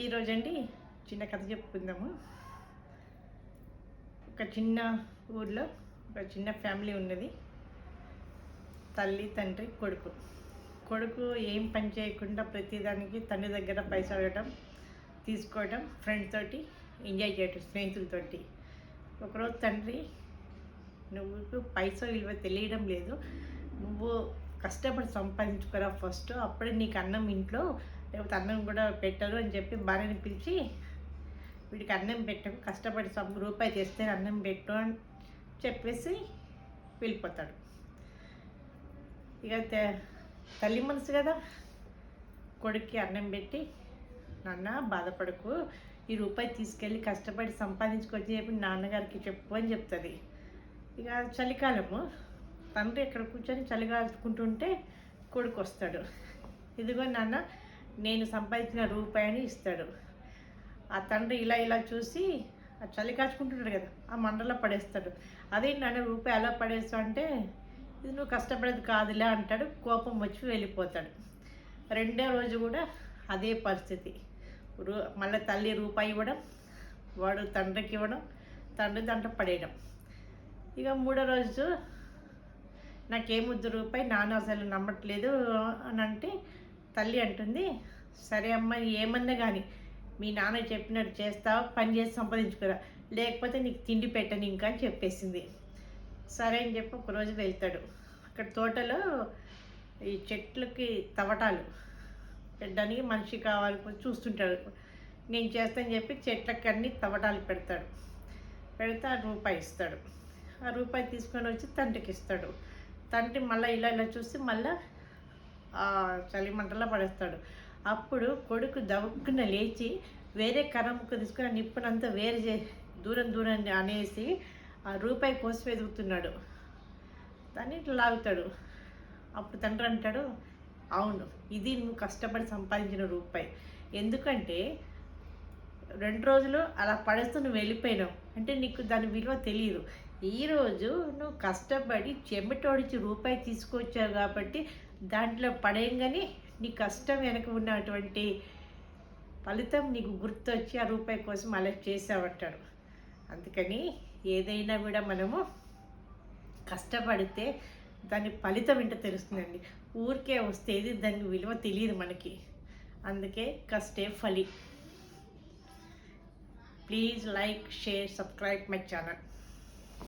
ఈరోజండి చిన్న కథ చెప్పుకుందాము. ఒక చిన్న ఊర్లో ఒక చిన్న ఫ్యామిలీ ఉన్నది. తల్లి తండ్రి కొడుకు. కొడుకు ఏం పని చేయకుండా ప్రతిదానికి తండ్రి దగ్గర పైసలు అడగటం తీసుకోవటం ఫ్రెండ్ తోటి ఎంజాయ్ చేయటం స్నేహితులతోటి. ఒకరోజు తండ్రి నువ్వు పైసా విలువ తెలియడం లేదు. నువ్వు కష్టపడి సంపాదించుకోరా ఫస్ట్. అప్పుడే నీకు అన్నం ఇంట్లో లేకపోతే అన్నం కూడా పెట్టరు అని చెప్పి భార్యని పిలిచి వీడికి అన్నం పెట్టకు కష్టపడి సం రూపాయి తెస్తే అన్నం పెట్టు అని చెప్పేసి వెళ్ళిపోతాడు. ఇక తల్లి మనసు కదా. కొడుక్కి అన్నం పెట్టి నాన్న బాధపడకు ఈ రూపాయి తీసుకెళ్ళి కష్టపడి సంపాదించుకొచ్చి చెప్పి నాన్నగారికి చెప్పు అని చెప్తుంది. ఇక చలికాలము. తండ్రి ఇక్కడ కూర్చొని చలిగాల్చుకుంటుంటే కొడుకు వస్తాడు. ఇదిగో నాన్న నేను సంపాదించిన రూపాయిని ఇస్తాడు. ఆ తండ్రి ఇలా ఇలా చూసి ఆ చలి కాచుకుంటున్నాడు కదా ఆ మండలో పడేస్తాడు. అదేంటి నాన్న రూపాయి అలా పడేస్తా అంటే ఇది నువ్వు కష్టపడేది కాదులే అంటాడు. కోపం వచ్చి వెళ్ళిపోతాడు. రెండో రోజు కూడా అదే పరిస్థితి. రూ మళ్ళీ తల్లి రూపాయి ఇవ్వడం వాడు తండ్రికి ఇవ్వడం తండ్రి దాంట్లో పడేయడం. ఇక మూడో రోజు నాకేముద్దు రూపాయి నాన్న అసలు నమ్మట్లేదు అని అంటే తల్లి అంటుంది సరే అమ్మ ఏమన్నా కానీ మీ నాన్న చెప్పినట్టు చేస్తావు? పని చేసి సంపాదించుకురా? లేకపోతే నీకు తిండి పెట్టను ఇంకా అని చెప్పేసింది. సరే అని చెప్పి ఒకరోజు వెళ్తాడు. అక్కడ తోటలో ఈ చెట్లకి తవటాలు పెట్టడానికి మనిషి కావాలి చూస్తుంటాడు. నేను చేస్తాను చెప్పి చెట్లకి అన్ని తవటాలు పెడతాడు. పెడితే ఆ రూపాయి ఇస్తాడు. ఆ రూపాయి తీసుకొని వచ్చి తండ్రికి ఇస్తాడు. తండ్రి మళ్ళీ ఇలా ఇలా చూసి మళ్ళీ చలిమంటలో పడేస్తాడు. అప్పుడు కొడుకు దవ్వుకున్న లేచి వేరే కర్ర తీసుకుని ఆ నిప్పునంతా వేరు చే దూరం దూరం అనేసి ఆ రూపాయి కోసం ఎదుగుతున్నాడు దాన్ని ఇట్లా లాగుతాడు. అప్పుడు తండ్రి అంటాడు అవును ఇది నువ్వు కష్టపడి సంపాదించిన రూపాయి. ఎందుకంటే రెండు రోజులు అలా పడేస్తూ నువ్వు వెళ్ళిపోయినావు. అంటే నీకు దాని విలువ తెలియదు ఈరోజు నువ్వు కష్టపడి చెమటోడిచి రూపాయి తీసుకొచ్చావు కాబట్టి దాంట్లో పడేయంగానే నీ కష్టం వెనక ఉన్నటువంటి ఫలితం నీకు గుర్తొచ్చి ఆ రూపాయి కోసం అలా చేసావంటాడు అందుకని ఏదైనా కూడా మనము కష్టపడితే దాని ఫలితం ఏంటో తెలుస్తుందండి. ఊరికే వస్తే ఏది దాని విలువ తెలియదు మనకి. అందుకే కష్టే ఫలి. Please like share subscribe my channel.